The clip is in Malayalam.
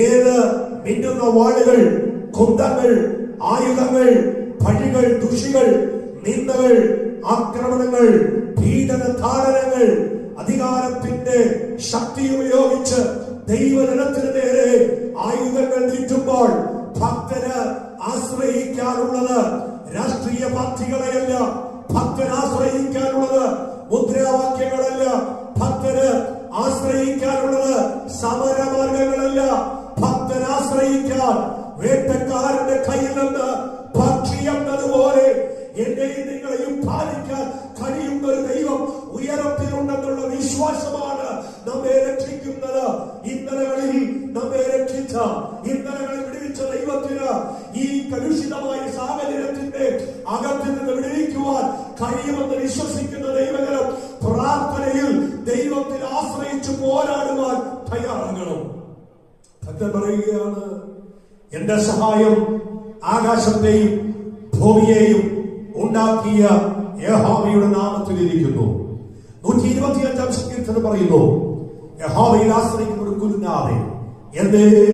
ഏത് മിന്നുന്ന വാളുകൾ കുന്തങ്ങൾ ആയുധങ്ങൾ പഴികൾ ദുഷികൾ നിന്ദകൾ ആക്രമണങ്ങൾ പീഡന ധാരണങ്ങൾ അധികാരത്തിന്റെ ശക്തി ഉപയോഗിച്ച് ദൈവജനത്തിന് നേരെ ആയുധങ്ങൾ നീട്ടുമ്പോൾ ഭക്തന് ആശ്രയിക്കാനുള്ളത് രാഷ്ട്രീയ പാർട്ടികളെയല്ല. ഭക്തൻ ആശ്രയിക്കാനുള്ളത് ആശ്രയിക്കാൻ വേട്ടക്കാരന്റെ കയ്യിൽ നിന്ന് പക്ഷി എന്നതുപോലെ എന്റെയും നിങ്ങളെയും പാലിക്കാൻ കഴിയുന്ന ഒരു ദൈവം ഉയരത്തിലുണ്ടെന്നുള്ള വിശ്വാസമാണ് നമ്മെ രക്ഷിക്കുന്നത്. ഇന്നലകളിൽ നമ്മെ രക്ഷിച്ച ഇന്നലകളിൽ വിടുവിച്ച ദൈവത്തിന് ഈ കലുഷിതമായ സാഹചര്യത്തിന്റെ അകത്തിൽ നിന്ന് വിടുവിക്കുവാൻ കഴിയുമെന്ന് വിശ്വസിക്കുന്ന ദൈവകരം പ്രാർത്ഥനയിൽ ദൈവത്തിൽ ആശ്രയിച്ചു പോരാടുവാൻ തയ്യാറാകണം. പറയുകയാണ് എന്റെ സഹായം ആകാശത്തെയും ഭൂമിയെയും ഉണ്ടാക്കിയ യഹോവയുടെ നാമത്തിൽ ഇരിക്കുന്നു നൂറ്റി ഇരുപത്തിയഞ്ചാം സങ്കീർത്തനം പറയുന്നു യഹോവയിൽ ആശ്രയിക്കുന്ന ഒരു കുരുന്നാളെ എന്റെ